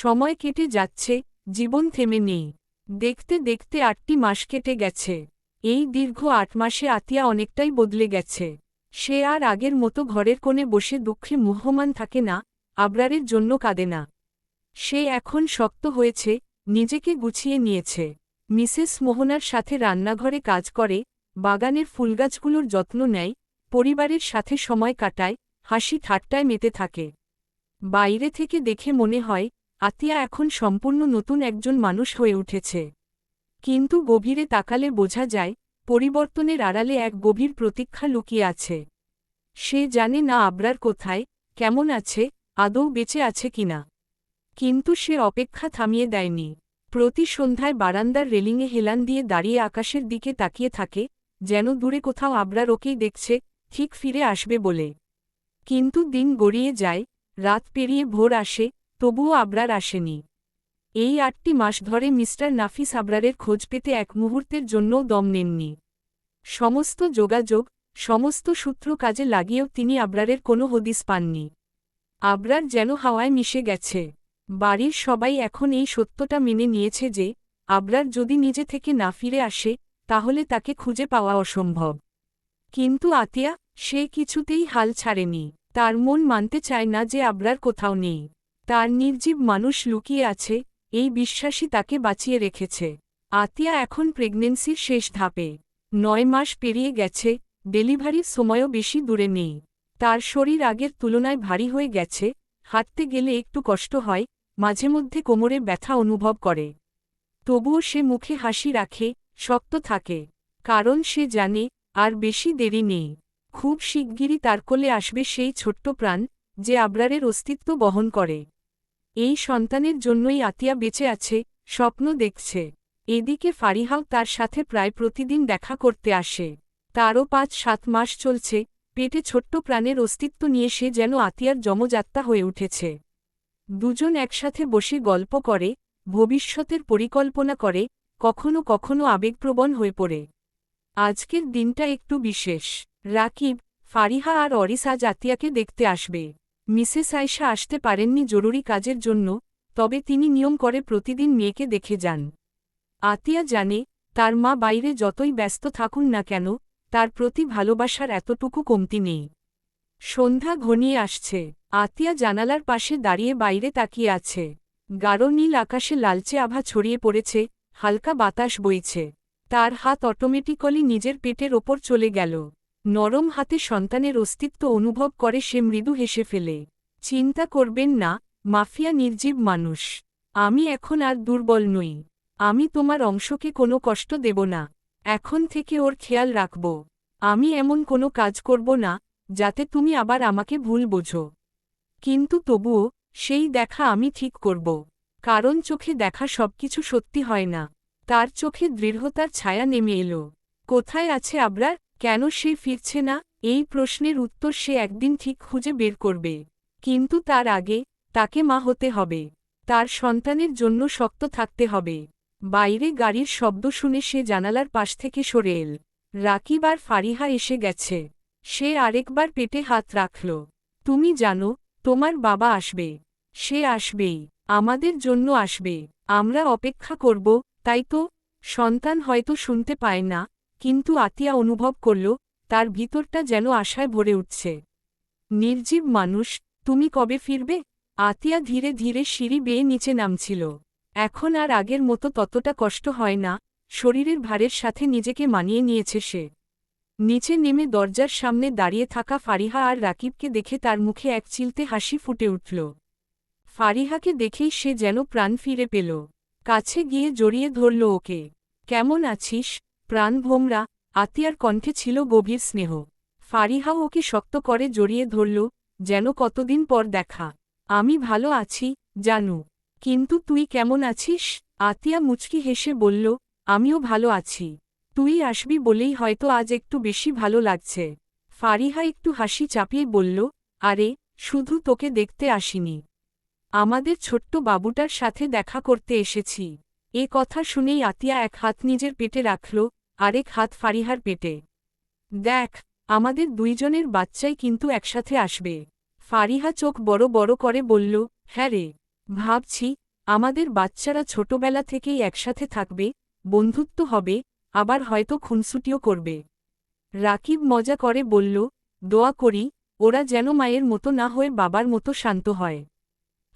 সময় কেটে যাচ্ছে, জীবন থেমে নেই। দেখতে দেখতে আটটি মাস কেটে গেছে। এই দীর্ঘ আট মাসে আতিয়া অনেকটাই বদলে গেছে। সে আর আগের মতো ঘরের কোণে বসে দুঃখে মুহ্যমান থাকে না, আবরারের জন্য কাঁদে না। সে এখন শক্ত হয়েছে, নিজেকে গুছিয়ে নিয়েছে। মিসেস মোহনার সাথে রান্নাঘরে কাজ করে, বাগানের ফুলগাছগুলোর যত্ন নেয়, পরিবারের সাথে সময় কাটায়, হাসি ঠাট্টায় মেতে থাকে। বাইরে থেকে দেখে মনে হয় আতিয়া এখন সম্পূর্ণ নতুন একজন মানুষ হয়ে উঠেছে। কিন্তু গভীরে তাকালে বোঝা যায়, পরিবর্তনের আড়ালে এক গভীর প্রতীক্ষা লুকিয়ে আছে। সে জানে না আবরার কোথায়, কেমন আছে, আদৌ বেঁচে আছে কিনা। কিন্তু সে অপেক্ষা থামিয়ে দেয়নি। প্রতি সন্ধ্যায় বারান্দার রেলিংয়ে হেলান দিয়ে দাঁড়িয়ে আকাশের দিকে তাকিয়ে থাকে, যেন দূরে কোথাও আবরার ওকেই দেখছে, ঠিক ফিরে আসবে বলে। কিন্তু দিন গড়িয়ে যায়, রাত পেরিয়ে ভোর আসে তবুও আবরার আসেনি। এই আটটি মাস ধরে মিস্টার নাফিস আবরারের খোঁজ পেতে এক মুহূর্তের জন্যও দম নেননি। সমস্ত যোগাযোগ, সমস্ত সূত্র কাজে লাগিয়েও তিনি আবরারের কোনো হদিস পাননি। আবরার যেন হাওয়ায় মিশে গেছে। বাড়ির সবাই এখন এই সত্যটা মেনে নিয়েছে যে, আবরার যদি নিজে থেকে না ফিরে আসে, তাহলে তাকে খুঁজে পাওয়া অসম্ভব। কিন্তু আতিয়া, সে কিছুতেই হাল ছাড়েনি। তার মন মানতে চায় না যে আবরার কোথাও নেই। তার নির্জীব মানুষ লুকিয়ে আছে, এই বিশ্বাসই তাকে বাঁচিয়ে রেখেছে। আতিয়া এখন প্রেগনেন্সির শেষ ধাপে। নয় মাস পেরিয়ে গেছে, ডেলিভারির সময়ও বেশি দূরে নেই। তার শরীর আগের তুলনায় ভারী হয়ে গেছে, হাঁটতে গেলে একটু কষ্ট হয়, মাঝে মধ্যে কোমরে ব্যথা অনুভব করে। তবুও সে মুখে হাসি রাখে, শক্ত থাকে। কারণ সে জানে, আর বেশি দেরি নেই। খুব শিগগিরই তার কোলে আসবে সেই ছোট্ট প্রাণ, যে আবরারের অস্তিত্ব বহন করে। এই সন্তানের জন্যই আতিয়া বেঁচে আছে, স্বপ্ন দেখছে। এদিকে ফারিহাও তার সাথে প্রায় প্রতিদিন দেখা করতে আসে। তারও পাঁচ সাত মাস চলছে, পেটে ছোট্ট প্রাণের অস্তিত্ব নিয়ে সে যেন আতিয়ার জমযাত্রা হয়ে উঠেছে। দুজন একসাথে বসে গল্প করে, ভবিষ্যতের পরিকল্পনা করে, কখনো কখনো আবেগপ্রবণ হয়ে পড়ে। আজকের দিনটা একটু বিশেষ। রাকিব, ফারিহা আর অরিসা জাতিয়াকে দেখতে আসবে। মিসেস আয়সা আসতে পারেননি জরুরি কাজের জন্য, তবে তিনি নিয়ম করে প্রতিদিন মেয়েকে দেখে যান। আতিয়া জানে, তার মা বাইরে যতই ব্যস্ত থাকুন না কেন, তার প্রতি ভালোবাসার এতটুকু কমতি নেই। সন্ধ্যা ঘনিয়ে আসছে। আতিয়া জানালার পাশে দাঁড়িয়ে বাইরে তাকিয়ে আছে। গাঢ় নীল আকাশে লালচে আভা ছড়িয়ে পড়েছে, হালকা বাতাস বইছে। তার হাত অটোমেটিক্যালি নিজের পেটের ওপর চলে গেল। নরম হাতে সন্তানের অস্তিত্ব অনুভব করে সে মৃদু হেসে ফেলে, চিন্তা করবেন না, মাফিয়া নির্জীব মানুষ। আমি এখন আর দুর্বল নই। আমি তোমার অংশকে কোনো কষ্ট দেব না। এখন থেকে ওর খেয়াল রাখব। আমি এমন কোনো কাজ করব না, যাতে তুমি আবার আমাকে ভুল বোঝো। কিন্তু তবুও, সেই দেখা আমি ঠিক করব। কারণ চোখে দেখা সবকিছু সত্যি হয় না। তার চোখে দৃঢ়তার ছায়া নেমে এলো। কোথায় আছে আবরার? কেন সে ফিরছে না? এই প্রশ্নের উত্তর সে একদিন ঠিক খুঁজে বের করবে। কিন্তু তার আগে তাকে মা হতে হবে। তার সন্তানের জন্য শক্ত থাকতে হবে। বাইরে গাড়ির শব্দ শুনে সে জানালার পাশ থেকে সরে এল। রাকিব আর ফারিহা এসে গেছে। সে আরেকবার পেটে হাত রাখল। তুমি জানো, তোমার বাবা আসবে। সে আসবেই। আমাদের জন্য আসবে। আমরা অপেক্ষা করব, তাই তো? সন্তান হয়তো শুনতে পায় না। কিন্তু আতিয়া অনুভব করল, তার ভিতরটা যেন আশায় ভরে উঠছে। নির্জীব মানুষ, তুমি কবে ফিরবে? আতিয়া ধীরে ধীরে সিঁড়ি বেয়ে নিচে নামছিল। এখন আর আগের মতো ততটা কষ্ট হয় না, শরীরের ভারের সাথে নিজেকে মানিয়ে নিয়েছে সে। নিচে নেমে দরজার সামনে দাঁড়িয়ে থাকা ফারিহা আর রাকিবকে দেখে তার মুখে এক চিলতে হাসি ফুটে উঠল। ফারিহাকে দেখেই সে যেন প্রাণ ফিরে পেল। কাছে গিয়ে জড়িয়ে ধরল ওকে। কেমন আছিস? প্রাণ ভোমরা আতিয়ার কণ্ঠে ছিল গভীর স্নেহ। ফারিহাও ওকে শক্ত করে জড়িয়ে ধরল, যেন কতদিন পর দেখা। আমি ভালো আছি, জানু। কিন্তু তুই কেমন আছিস? আতিয়া মুচকি হেসে বলল, আমিও ভালো আছি। তুই আসবি বলেই হয়তো আজ একটু বেশি ভালো লাগছে। ফারিহা একটু হাসি চাপিয়ে বলল, আরে, শুধু তোকে দেখতে আসিনি। আমাদের ছোট্ট বাবুটার সাথে দেখা করতে এসেছি। এ কথা শুনেই আতিয়া এক হাত নিজের পেটে রাখল আরেক হাত ফারিহার পেটে। দেখ, আমাদের দুইজনের বাচ্চাই কিন্তু একসাথে আসবে। ফারিহা চোখ বড় বড় করে বলল হ্যাঁ রে, ভাবছি আমাদের বাচ্চারা ছোটবেলা থেকেই একসাথে থাকবে, বন্ধুত্ব হবে, আবার হয়তো খুনসুটিও করবে। রাকিব মজা করে বলল, দোয়া করি, ওরা যেন মায়ের মতো না হয়ে বাবার মতো শান্ত হয়।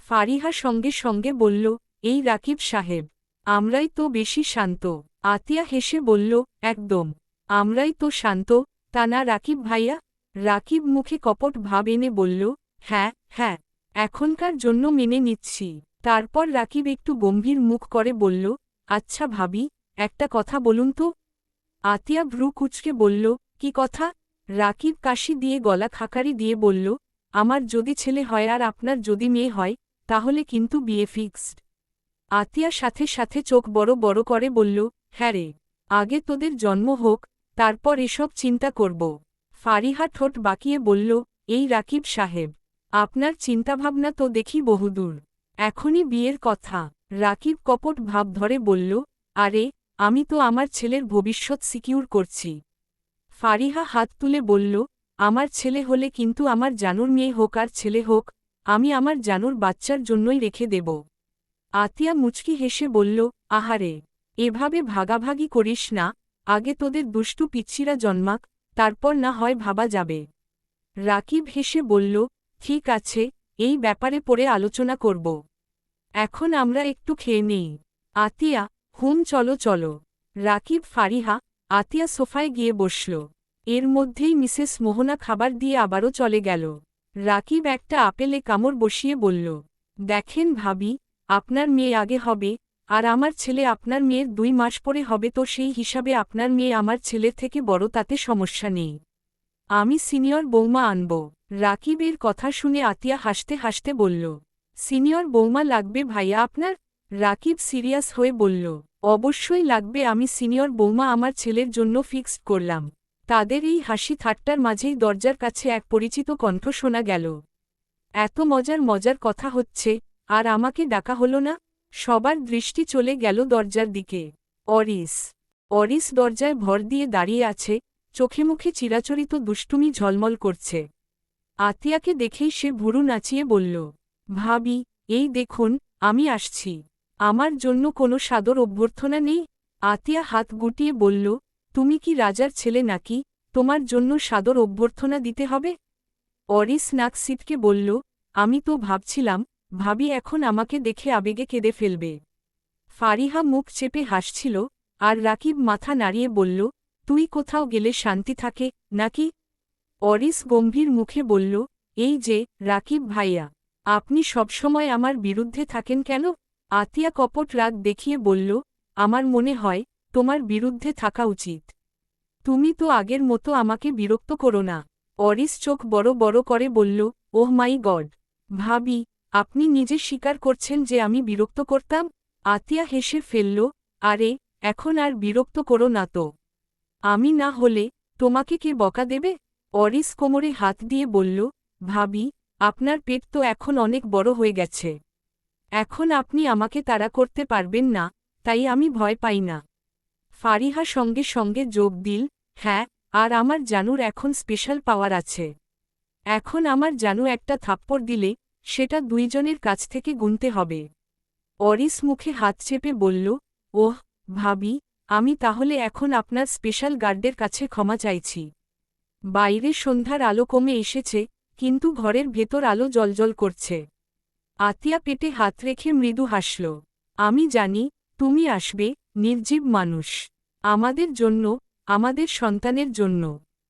ফারিহা সঙ্গে সঙ্গে বলল, এই রাকিব সাহেব, আমরাই তো বেশি শান্ত। আতিয়া হেসে বলল, একদম। আমরাই তো শান্ত। তা না রাকিব ভাইয়া, রাকিব মুখে কপট ভাব এনে বলল হ্যাঁ হ্যাঁ এখনকার জন্য মেনে নিচ্ছি। তারপর রাকিব একটু গম্ভীর মুখ করে বলল আচ্ছা ভাবি, একটা কথা বলুন তো। আতিয়া ভ্রু কুচকে বলল, কি কথা? রাকিব কাশি দিয়ে গলা খাকারি দিয়ে বলল, আমার যদি ছেলে হয় আর আপনার যদি মেয়ে হয়, তাহলে কিন্তু বিয়ে ফিক্সড। আতিয়া সাথে সাথে চোখ বড় বড় করে বলল হ্যাঁ রে, আগে তোদের জন্ম হোক, তারপর এসব চিন্তা করব। ফারিহা ঠোঁট বাকিয়ে বলল, এই রাকিব সাহেব, আপনার চিন্তাভাবনা তো দেখি বহুদূর। এখনই বিয়ের কথা। রাকিব কপট ভাব ধরে বলল, আরে, আমি তো আমার ছেলের ভবিষ্যৎ সিকিউর করছি। ফারিহা হাত তুলে বলল, আমার ছেলে হলে কিন্তু আমার জানুর মেয়ে হোক আর ছেলে হোক, আমি আমার জানুর বাচ্চার জন্যই রেখে দেব। আতিয়া মুচকি হেসে বলল, আহারে এভাবে ভাগাভাগি করিস না, আগে তোদের দুষ্টু পিচ্ছিরা জন্মাক, তারপর না হয় ভাবা যাবে। রাকিব হেসে বলল, ঠিক আছে, এই ব্যাপারে পরে আলোচনা করব। এখন আমরা একটু খেয়ে নেই। আতিয়া, হুম, চলো চলো। রাকিব ফারিহা, আতিয়া সোফায় গিয়ে বসল। এর মধ্যেই মিসেস মোহনা খাবার দিয়ে আবারও চলে গেল। রাকিব একটা আপেলে কামড় বসিয়ে বলল, দেখেন ভাবি, আপনার মেয়ে আগে হবে আর আমার ছেলে আপনার মেয়ের দুই মাস পরে হবে তো সেই হিসাবে আপনার মেয়ে আমার ছেলের থেকে বড়, তাতে সমস্যা নেই। আমি সিনিয়র বৌমা আনব। রাকিবের কথা শুনে আতিয়া হাসতে হাসতে বলল, সিনিয়র বৌমা লাগবে ভাইয়া আপনার? রাকিব সিরিয়াস হয়ে বলল, অবশ্যই লাগবে, আমি সিনিয়র বৌমা আমার ছেলের জন্য ফিক্সড করলাম। তাদের এই হাসি ঠাট্টার মাঝেই দরজার কাছে এক পরিচিত কণ্ঠ শোনা গেল, এত মজার মজার কথা হচ্ছে, আর আমাকে ডাকা হলো না? সবার দৃষ্টি চলে গেল দরজার দিকে। অরিস। অরিস দরজায় ভর দিয়ে দাঁড়িয়ে আছে, চোখে মুখে চিরাচরিত দুষ্টুমি ঝলমল করছে। আতিয়াকে দেখেই সে ভুরু নাচিয়ে বলল, ভাবি, এই দেখুন, আমি আসছি। আমার জন্য কোনো সাদর অভ্যর্থনা নেই? আতিয়া হাত গুটিয়ে বলল, তুমি কি রাজার ছেলে নাকি? তোমার জন্য সাদর অভ্যর্থনা দিতে হবে? অরিস নাক সিটকে বলল, আমি তো ভাবছিলাম ভাবি এখন আমাকে দেখে আবেগে কেঁদে ফেলবে। ফারিহা মুখ চেপে হাসছিল, আর রাকিব মাথা নাড়িয়ে বলল, তুই কোথাও গেলে শান্তি থাকে, নাকি? অরিস গম্ভীর মুখে বলল, এই যে, রাকিব ভাইয়া, আপনি সবসময় আমার বিরুদ্ধে থাকেন কেন? আতিয়া কপট রাগ দেখিয়ে বলল, আমার মনে হয়, তোমার বিরুদ্ধে থাকা উচিত। তুমি তো আগের মতো আমাকে বিরক্ত করো না। অরিস চোখ বড় বড় করে বলল, ওহ মাই গড। ভাবি আপনি নিজে স্বীকার করছেন যে আমি বিরক্ত করতাম, আতিয়া হেসে ফেলল, আরে, এখন আর বিরক্ত করো না তো। আমি না হলে তোমাকে কে বকা দেবে? অরিস কোমরে হাত দিয়ে বলল, ভাবি, আপনার পেট তো এখন অনেক বড় হয়ে গেছে। এখন আপনি আমাকে তাড়া করতে পারবেন না, তাই আমি ভয় পাই না। ফারিহা সঙ্গে সঙ্গে যোগ দিল হ্যাঁ আর আমার জানুর এখন স্পেশাল পাওয়ার আছে। এখন আমার জানু একটা থাপ্পড় দিলে সেটা দুইজনের কাছ থেকে গুনতে হবে। অরিস মুখে হাত চেপে বলল, ওহ, ভাবি, আমি তাহলে এখন আপনার স্পেশাল গার্ডের কাছে ক্ষমা চাইছি। বাইরে সন্ধ্যার আলো কমে এসেছে, কিন্তু ঘরের ভেতর আলো জলজল করছে। আতিয়া পেটে হাত রেখে মৃদু হাসল, আমি জানি, তুমি আসবে, নির্জীব মানুষ। আমাদের জন্য, আমাদের সন্তানের জন্য।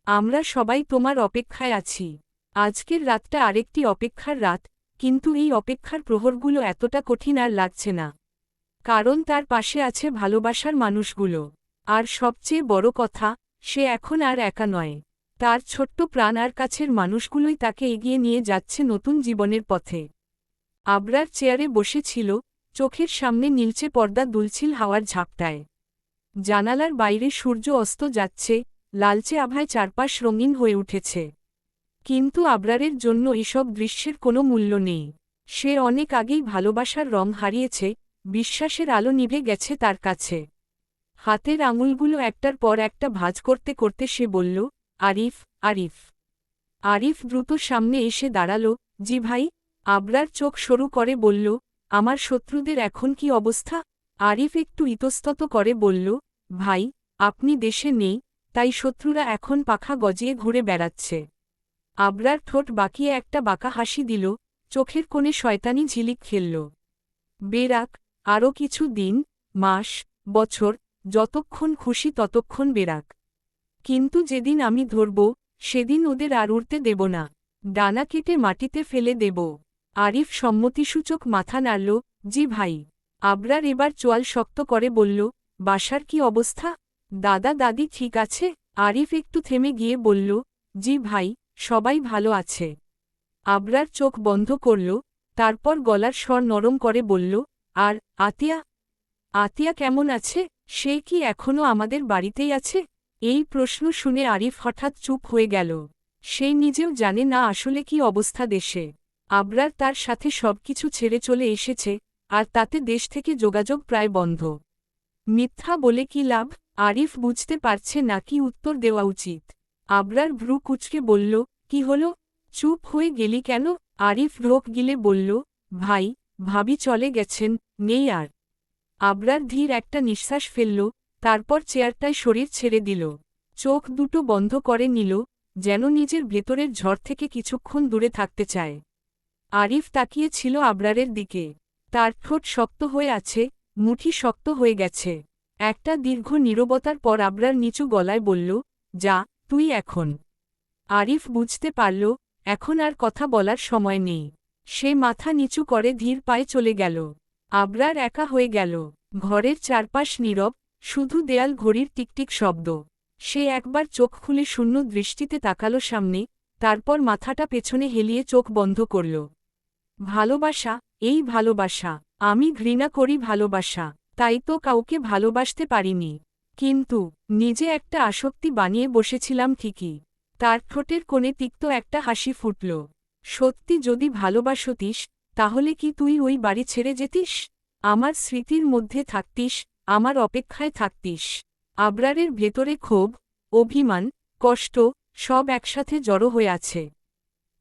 আমরা সবাই তোমার অপেক্ষায় আছি। আজকের রাতটা আরেকটি অপেক্ষার রাত কিন্তু এই অপেক্ষার প্রহরগুলো এতটা কঠিন আর লাগছে না। কারণ তার পাশে আছে ভালোবাসার মানুষগুলো। আর সবচেয়ে বড় কথা, সে এখন আর একা নয়। তার ছোট্ট প্রাণ আর কাছের মানুষগুলোই তাকে এগিয়ে নিয়ে যাচ্ছে নতুন জীবনের পথে। আবরার চেয়ারে বসেছিল, চোখের সামনে নীলচে পর্দা দুলছিল হাওয়ার ঝাপটায়। জানালার বাইরে সূর্য অস্ত যাচ্ছে, লালচে আভায় চারপাশ রঙিন হয়ে উঠেছে। কিন্তু আবরারের জন্য এসব দৃশ্যের কোনো মূল্য নেই। সে অনেক আগেই ভালোবাসার রং হারিয়েছে, বিশ্বাসের আলো নিভে গেছে তার কাছে। হাতের আঙুলগুলো একটার পর একটা ভাজ করতে করতে সে বলল, আরিফ আরিফ। আরিফ দ্রুত সামনে এসে দাঁড়াল, জি ভাই। আবরার চোখ সরু করে বলল, আমার শত্রুদের এখন কি অবস্থা? আরিফ একটু ইতস্তত করে বলল, ভাই, আপনি দেশে নেই, তাই শত্রুরা এখন পাখা গজিয়ে ঘুরে বেড়াচ্ছে। আবরার ঠোঁট বাকিয়ে একটা বাঁকা হাসি দিল, চোখের কোণে শয়তানি ঝিলিক খেলল। বেরাক, আরও কিছু দিন, মাস, বছর, যতক্ষণ খুশি ততক্ষণ বেরাক। কিন্তু যেদিন আমি ধরব, সেদিন ওদের আর উড়তে দেব না। ডানা কেটে মাটিতে ফেলে দেব। আরিফ সম্মতিসূচক মাথা নাড়ল, জি ভাই। আবরার এবার চোয়াল শক্ত করে বলল, বাসার কি অবস্থা? দাদা, দাদি ঠিক আছে। আরিফ একটু থেমে গিয়ে বলল, জি ভাই। সবাই ভালো আছে। আবরার চোখ বন্ধ করল, তারপর গলার স্বর নরম করে বলল, আর আতিয়া? আতিয়া কেমন আছে? সে কি এখনও আমাদের বাড়িতেই আছে? এই প্রশ্ন শুনে আরিফ হঠাৎ চুপ হয়ে গেল। সে নিজেও জানে না আসলে কি অবস্থা দেশে। আবরার তার সাথে সবকিছু ছেড়ে চলে এসেছে, আর তাতে দেশ থেকে যোগাযোগ প্রায় বন্ধ। মিথ্যা বলে কি লাভ? আরিফ বুঝতে পারছে না কি উত্তর দেওয়া উচিত। আবরার ভ্রু কুচকে বলল কি হল? চুপ হয়ে গেলি কেন? আরিফ রোক গিলে বলল, ভাই, ভাবি চলে গেছেন, নেই আর। আবরার ধীর একটা নিঃশ্বাস ফেলল, তারপর চেয়ারটায় শরীর ছেড়ে দিল। চোখ দুটো বন্ধ করে নিল, যেন নিজের ভেতরের ঝড় থেকে কিছুক্ষণ দূরে থাকতে চায়। আরিফ তাকিয়েছিল আবরারের দিকে। তার ঠোঁট শক্ত হয়ে আছে, মুঠি শক্ত হয়ে গেছে। একটা দীর্ঘ নীরবতার পর আবরার নিচু গলায় বলল, যা, তুই এখন। আরিফ বুঝতে পারল, এখন আর কথা বলার সময় নেই। সে মাথা নিচু করে ধীর পায়ে চলে গেল। আবরার একা হয়ে গেল। ঘরের চারপাশ নীরব, শুধু দেয়াল ঘড়ির টিকটিক শব্দ। সে একবার চোখ খুলে শূন্য দৃষ্টিতে তাকালো সামনে, তারপর মাথাটা পেছনে হেলিয়ে চোখ বন্ধ করল। ভালোবাসা, এই ভালোবাসা, আমি ঘৃণা করি ভালোবাসা, তাই তো কাউকে ভালোবাসতে পারিনি। কিন্তু, নিজে একটা আসক্তি বানিয়ে বসেছিলাম ঠিকই। তার ঠোঁটের কোণে তিক্ত একটা হাসি ফুটল। সত্যি যদি ভালোবাসতিস, তাহলে কি তুই ওই বাড়ি ছেড়ে যেতিস? আমার স্মৃতির মধ্যে থাকতিস, আমার অপেক্ষায় থাকতিস। আবরারের ভেতরে ক্ষোভ, অভিমান, কষ্ট, সব একসাথে জড়ো হয়ে আছে।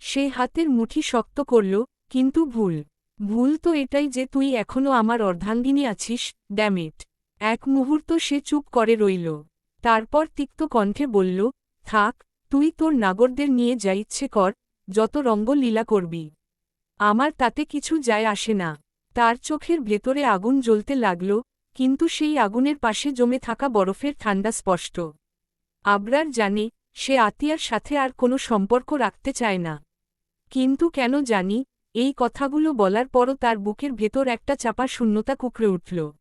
সে হাতের মুঠি শক্ত করল, কিন্তু ভুল। ভুল তো এটাই যে তুই এখনও আমার অর্ধাঙ্গিনী আছিস ড্যামিট এক মুহূর্ত সে চুপ করে রইল। তারপর তিক্ত কণ্ঠে বলল, থাক তুই তোর নাগরদের নিয়ে যা ইচ্ছে কর, যত রঙ্গ লীলা করবি। আমার তাতে কিছু যায় আসে না। তার চোখের ভেতরে আগুন জ্বলতে লাগল, কিন্তু সেই আগুনের পাশে জমে থাকা বরফের ঠান্ডা স্পষ্ট। আবরার জানে, সে আতিয়ার সাথে আর কোনো সম্পর্ক রাখতে চায় না। কিন্তু কেন জানি, এই কথাগুলো বলার পরও তার বুকের ভেতর একটা চাপা শূন্যতা কুকড়ে উঠল।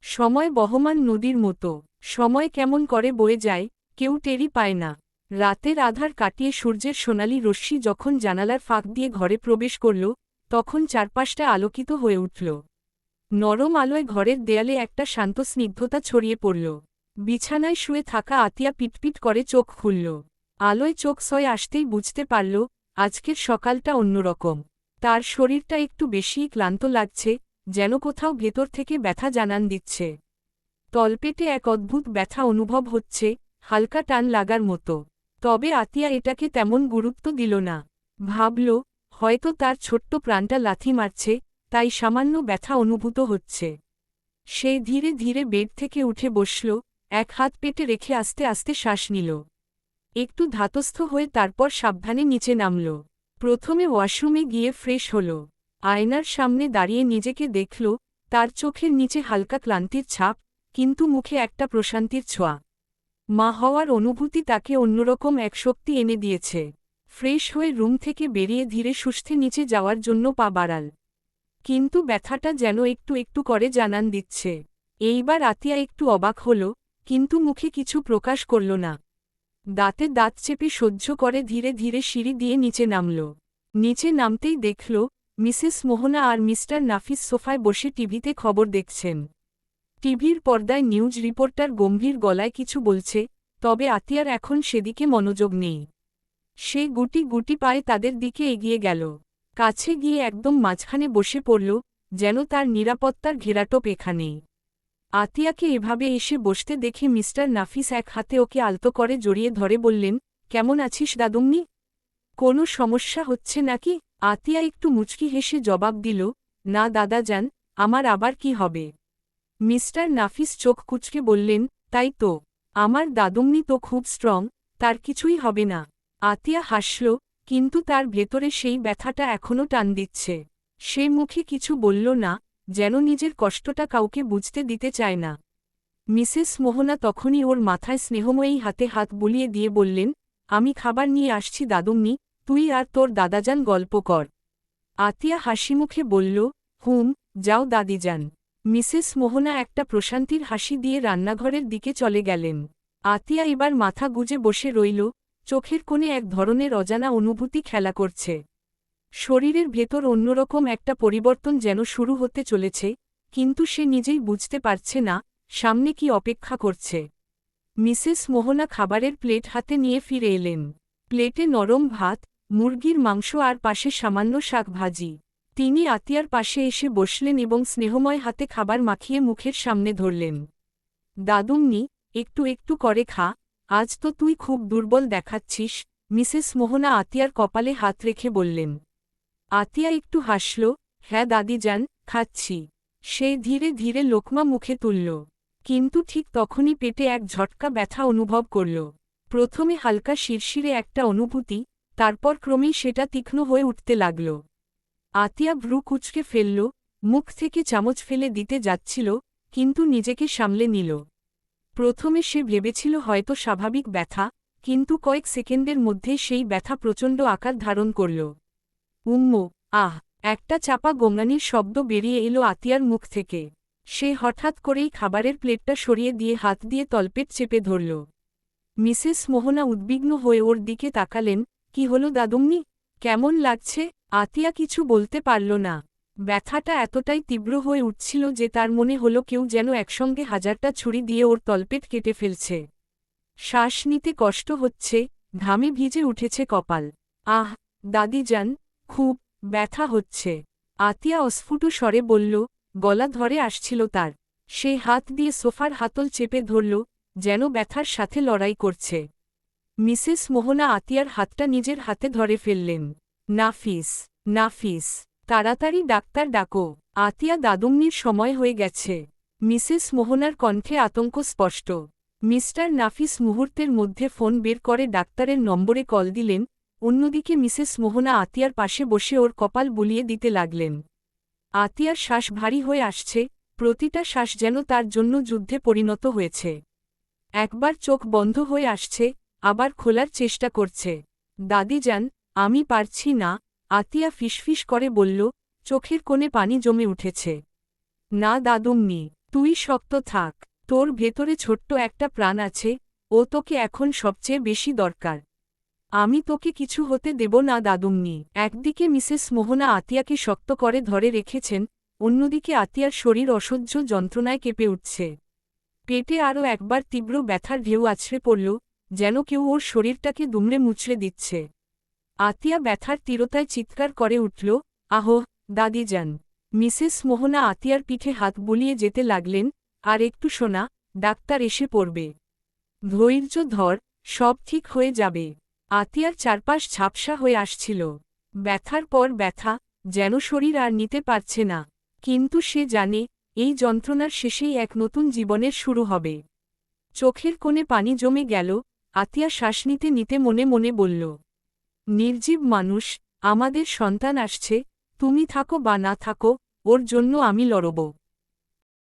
সময় বহমান নদীর মতো। সময় কেমন করে বয়ে যায়, কেউ টেরি পায় না। রাতের আধার কাটিয়ে সূর্যের সোনালি রশ্মি যখন জানালার ফাঁক দিয়ে ঘরে প্রবেশ করল, তখন চারপাশটা আলোকিত হয়ে উঠল। নরম আলোয় ঘরের দেয়ালে একটা শান্ত স্নিগ্ধতা ছড়িয়ে পড়ল। বিছানায় শুয়ে থাকা আতিয়া পিটপিট করে চোখ খুলল। আলোয় চোখ সয় আসতেই বুঝতে পারল, আজকের সকালটা অন্যরকম। তার শরীরটা একটু বেশিই ক্লান্ত লাগছে, যেন কোথাও ভেতর থেকে ব্যথা জানান দিচ্ছে। তলপেটে এক অদ্ভুত ব্যথা অনুভব হচ্ছে, হালকা টান লাগার মতো। তবে আতিয়া এটাকে তেমন গুরুত্ব দিল না। ভাবল, হয়তো তার ছোট্ট প্রাণটা লাথি মারছে, তাই সামান্য ব্যথা অনুভূত হচ্ছে। সে ধীরে ধীরে বেড থেকে উঠে বসল, এক হাত পেটে রেখে আস্তে আস্তে শ্বাস নিল। একটু ধাতস্থ হয়ে তারপর সাবধানে নিচে নামল। প্রথমে ওয়াশরুমে গিয়ে ফ্রেশ হল। আয়নার সামনে দাঁড়িয়ে নিজেকে দেখল, তার চোখের নিচে হালকা ক্লান্তির ছাপ, কিন্তু মুখে একটা প্রশান্তির ছোঁয়া। মা হওয়ার অনুভূতি তাকে অন্যরকম এক শক্তি এনে দিয়েছে। ফ্রেশ হয়ে রুম থেকে বেরিয়ে ধীরে সুস্থে নিচে যাওয়ার জন্য পা বাড়াল। কিন্তু ব্যথাটা যেন একটু একটু করে জানান দিচ্ছে। এইবার আতিয়া একটু অবাক হল, কিন্তু মুখে কিছু প্রকাশ করল না। দাঁতে দাঁত চেপে সহ্য করে ধীরে ধীরে সিঁড়ি দিয়ে নিচে নামল। নিচে নামতেই দেখল, মিসেস মোহনা আর মিস্টার নাফিস সোফায় বসে টিভিতে খবর দেখছেন। টিভির পর্দায় নিউজ রিপোর্টার গম্ভীর গলায় কিছু বলছে, তবে আতিয়ার এখন সেদিকে মনোযোগ নেই। সে গুটি গুটি পায়ে তাদের দিকে এগিয়ে গেল। কাছে গিয়ে একদম মাঝখানে বসে পড়ল, যেন তার নিরাপত্তার ঘেরাটোপ এখানেই। আতিয়াকে এভাবে এসে বসতে দেখে মিস্টার নাফিস এক হাতে ওকে আলতো করে জড়িয়ে ধরে বললেন, কেমন আছিস দাদুমনি কোনো সমস্যা হচ্ছে নাকি? আতিয়া একটু মুচকি হেসে জবাব দিল, না দাদা যান, আমার আবার কি হবে? মিস্টার নাফিস চোখ কুচকে বললেন, তাই তো। আমার দাদুমনি তো খুব স্ট্রং তার কিছুই হবে না। আতিয়া হাসল, কিন্তু তার ভেতরে সেই ব্যথাটা এখনও টান দিচ্ছে। সে মুখে কিছু বলল না, যেন নিজের কষ্টটা কাউকে বুঝতে দিতে চায় না। মিসেস মোহনা তখনই ওর মাথায় স্নেহময়ী হাতে হাত বুলিয়ে দিয়ে বললেন, আমি খাবার নিয়ে আসছি দাদুমনি তুই আর তোর দাদাজান গল্প কর। আতিয়া হাসিমুখে বলল, হুম, যাও দাদিজান। মিসেস মোহনা একটা প্রশান্তির হাসি দিয়ে রান্নাঘরের দিকে চলে গেলেন। আতিয়া এবার মাথা গুজে বসে রইল, চোখের কোণে এক ধরনের অজানা অনুভূতি খেলা করছে। শরীরের ভেতর অন্যরকম একটা পরিবর্তন যেন শুরু হতে চলেছে, কিন্তু সে নিজেই বুঝতে পারছে না, সামনে কি অপেক্ষা করছে। মিসেস মোহনা খাবারের প্লেট হাতে নিয়ে ফিরে এলেন। প্লেটে নরম ভাত, মুরগির মাংস আর পাশে সামান্য শাক ভাজি তিনি আতিয়ার পাশে এসে বসলেন এবং স্নেহময় হাতে খাবার মাখিয়ে মুখের সামনে ধরলেন। দাদুমনি, একটু একটু করে খা, আজ তো তুই খুব দুর্বল দেখাচ্ছিস, মিসেস মোহনা আতিয়ার কপালে হাত রেখে বললেন। আতিয়া একটু হাসল হ্যাঁ দাদি যান, খাচ্ছি। সে ধীরে ধীরে লোকমা মুখে তুলল। কিন্তু ঠিক তখনই পেটে এক ঝটকা ব্যথা অনুভব করল। প্রথমে হালকা শিরশিরে একটা অনুভূতি, তারপর ক্রমেই সেটা তীক্ষ্ণ হয়ে উঠতে লাগল। আতিয়া ভ্রু কুচকে ফেলল, মুখ থেকে চামচ ফেলে দিতে যাচ্ছিল, কিন্তু নিজেকে সামলে নিল। প্রথমে সে ভেবেছিল হয়তো স্বাভাবিক ব্যথা, কিন্তু কয়েক সেকেন্ডের মধ্যে সেই ব্যথা প্রচণ্ড আকার ধারণ করল। উম্ম, আহ, একটা চাপা গোঙানির শব্দ বেরিয়ে এলো আতিয়ার মুখ থেকে। সে হঠাৎ করেই খাবারের প্লেটটা সরিয়ে দিয়ে হাত দিয়ে তলপেট চেপে ধরল। মিসেস মোহনা উদ্বিগ্ন হয়ে ওর দিকে তাকালেন, কি হলো দাদুমনি? কেমন লাগছে? আতিয়া কিছু বলতে পারল না। ব্যথাটা এতটাই তীব্র হয়ে উঠছিল যে তার মনে হলো কেউ যেন একসঙ্গে হাজারটা ছুরি দিয়ে ওর তলপেট কেটে ফেলছে। শ্বাস নিতে কষ্ট হচ্ছে, ঘামে ভিজে উঠেছে কপাল। আহ, দাদি যান, খুব ব্যথা হচ্ছে। আতিয়া অস্ফুট স্বরে বলল, গলা ধরে আসছিল তার। সে হাত দিয়ে সোফার হাতল চেপে ধরল, যেন ব্যথার সাথে লড়াই করছে। মিসেস মোহনা আতিয়ার হাতটা নিজের হাতে ধরে ফেললেন। নাফিস নাফিস, তাড়াতাড়ি ডাক্তার ডাকো। আতিয়া দাদুমনির সময় হয়ে গেছে। মিসেস মোহনার কণ্ঠে আতঙ্ক স্পষ্ট। মিস্টার নাফিস মুহূর্তের মধ্যে ফোন বের করে ডাক্তারের নম্বরে কল দিলেন। অন্যদিকে মিসেস মোহনা আতিয়ার পাশে বসে ওর কপাল বুলিয়ে দিতে লাগলেন। আতিয়ার শ্বাস ভারী হয়ে আসছে। প্রতিটা শ্বাস যেন তার জন্য যুদ্ধে পরিণত হয়েছে। একবার চোখ বন্ধ হয়ে আসছে, আবার খোলার চেষ্টা করছে। দাদি যান আমি পারছি না, আতিয়া ফিসফিস করে বলল, চোখের কোণে পানি জমে উঠেছে। না দাদুমনি, তুই শক্ত থাক, তোর ভেতরে ছোট্ট একটা প্রাণ আছে, ও তোকে এখন সবচেয়ে বেশি দরকার। আমি তোকে কিছু হতে দেব না দাদুমনি। একদিকে মিসেস মোহনা আতিয়াকে শক্ত করে ধরে রেখেছেন, অন্যদিকে আতিয়ার শরীর অসহ্য যন্ত্রণায় কেঁপে উঠছে। পেটে আরও একবার তীব্র ব্যথার ঢেউ আছড়ে পড়ল, যেন কেউ ওর শরীরটাকে দুমড়ে মুচড়ে দিচ্ছে। আতিয়া ব্যথার তীরতায় চিৎকার করে উঠল, আহ দাদি যান মিসেস মোহনা আতিয়ার পিঠে হাত বুলিয়ে যেতে লাগলেন, আর একটু শোনা, ডাক্তার এসে পড়বে। ধৈর্য ধর, সব ঠিক হয়ে যাবে। আতিয়ার চারপাশ ঝাপসা হয়ে আসছিল। ব্যথার পর ব্যথা, যেন শরীর আর নিতে পারছে না। কিন্তু সে জানে, এই যন্ত্রণার শেষেই এক নতুন জীবনের শুরু হবে। চোখের কোণে পানি জমে গেল, আতিয়া শ্বাস নিতে নিতে মনে মনে বলল নির্জীব মানুষ আমাদের সন্তান আসছে তুমি থাকো বা না থাকো ওর জন্য আমি লড়ব।